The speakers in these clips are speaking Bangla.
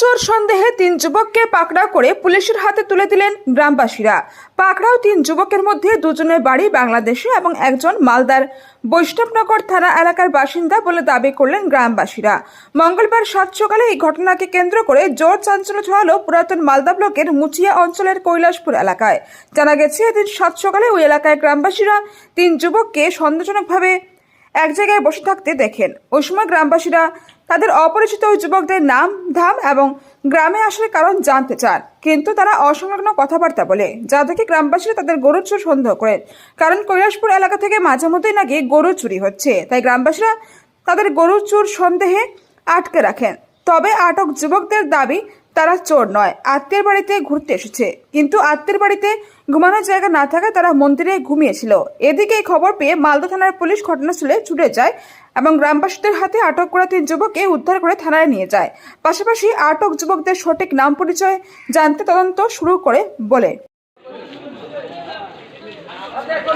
চোর সন্দেহে তিন যুবককে পাকড়াও করে পুলিশের হাতে তুলে দিলেন গ্রামবাসীরা। পাকড়াও তিন যুবকের মধ্যে দুজনের বাড়ি বাংলাদেশে এবং একজন মালদার। বৈষ্ণবনগর থানা এলাকার বাসিন্দা বলে দাবি করলেন গ্রামবাসীরা। মঙ্গলবার সাত সকালে এই ঘটনাকে কেন্দ্র করে জোর চাঞ্চল্য ছড়ালো পুরাতন মালদা ব্লকের মুচিয়া অঞ্চলের কৈলাসপুর এলাকায়। জানা গেছে, এদিন সাত সকালে ওই এলাকায় গ্রামবাসীরা তিন যুবককে সন্দেহজনকভাবে এক জায়গায় বসে থাকতে দেখেন। ওই সময় গ্রামবাসীরা তাদের অপরিচিত যুবকদের নাম, ধাম এবং গ্রামে আসার কারণ জানতে চান। কিন্তু তারা অসংলগ্ন কথাবার্তা বলে, যা দেখে গ্রামবাসীরা তাদের গরু চোর সন্দেহ করেন। কারণ কৈলাসপুর এলাকা থেকে মাঝে মধ্যেই নাকি গরু চুরি হচ্ছে, তাই গ্রামবাসীরা তাদের গরু চোর সন্দেহে আটকে রাখেন। তবে আটক যুবকদের দাবি তারা চোর নয়। আত্মীয়ের বাড়িতে ঘুরতে এসেছে। কিন্তু আত্মীয়ের বাড়িতে ঘুমানোর জায়গা না থাকায় তারা মন্দিরে ঘুমিয়েছিল। এদিকে এই খবর পেয়ে মালদা থানার পুলিশ ঘটনাস্থলে ছুটে যায় এবং গ্রামবাসীদের হাতে আটক করা তিন যুবককে উদ্ধার করে থানায় নিয়ে যায়। পাশাপাশি আটক যুবকদের সঠিক নাম পরিচয় জানতে তদন্ত শুরু করে বলে।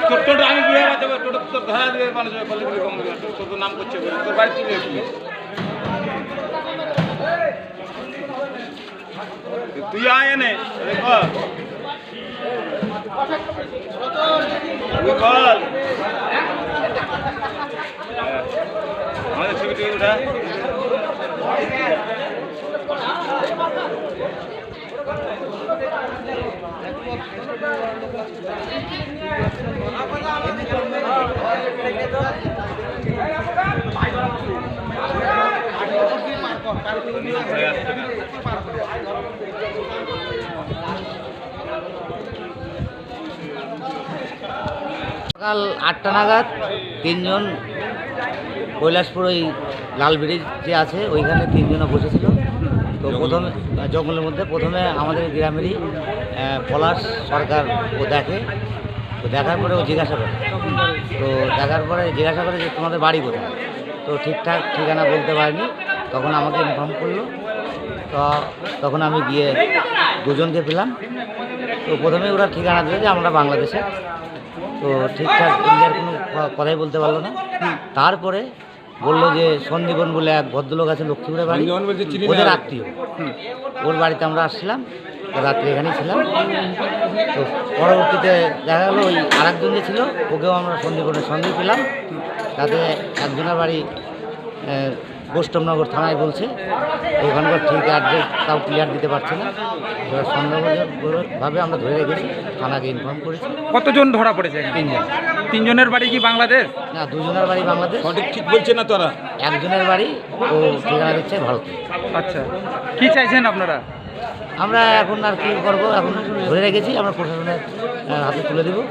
তোর তোর তুই আয় এনে হ্যাঁ। আমাদের হয়ে আসছে সকাল আটটা নাগাদ তিনজন কৈলাসপুর ওই লাল ব্রিজ যে আছে ওইখানে তিনজনে বসেছিল। তো প্রথমে জঙ্গলের মধ্যে। প্রথমে আমাদের গ্রামেরই পলাশ সরকার ও দেখে। তো দেখার পরে ও জিজ্ঞাসা করে। তো দেখার পরে জিজ্ঞাসা করে যে তোমাদের বাড়ি কোথায়? তো ঠিকঠাক ঠিকানা বলতে পারিনি। তখন আমাকে ইনফর্ম করল। তো তখন আমি গিয়ে দুজনকে পেলাম। তো প্রথমে ওরা ঠিকানা দিল যে আমরা বাংলাদেশে। তো ঠিকঠাক ইন্ডিয়ার কোনো কথাই বলতে পারল না। তারপরে বলল যে সন্দীপন বলে এক ভদ্রলোক আছে লক্ষ্মীপুরের বাড়ি। ওদের আত্মীয়। ওর বাড়িতে আমরা আসছিলাম। রাত্রে এখানেই ছিলাম। তো পরবর্তীতে দেখা গেলো ওই আরেকজন যে ছিল ওকেও আমরা সন্দীপনের সঙ্গে পেলাম। তাতে একজনের বাড়ি বৈষ্ণবনগর থানায় বলছে ওখানকার ঠিক অ্যাড্রেস তাও ক্লিয়ার দিতে পারছে না। এবার সন্দেহভাবে আমরা ধরে রেখেছি থানাকে ইনফর্ম করেছি। কতজন ধরা পড়েছে তিনজন। তিনজনের বাড়ি কি বাংলাদেশ? না দুজনের বাড়ি বাংলাদেশ। সঠিক ঠিক বলছে না তোরা? একজনের বাড়ি ও ঠিকানা দিচ্ছে ভারতে। আচ্ছা কি চাইছেন আপনারা? আমরা এখন আর কি করব? এখন ধরে রেখেছি আমরা প্রশাসনের হাতে তুলে দেবো।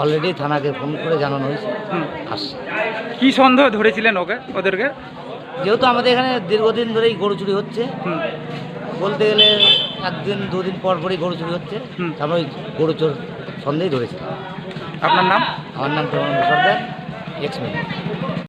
অলরেডি থানাকে ফোন করে জানানো হয়েছে। আসছে। কি সন্দেহ ধরেছিলেন ওকে ওদেরকে? যেহেতু আমাদের এখানে দীর্ঘদিন ধরেই গরু চুরি হচ্ছে বলতে গেলে একদিন দুদিন পর পরই গরু চুরি হচ্ছে। আমরা ওই গরু চোর সন্দেহেই ধরেছি। আপনার নাম? আমার নাম প্রমানন্দ সর্দার এক্স মেম্বার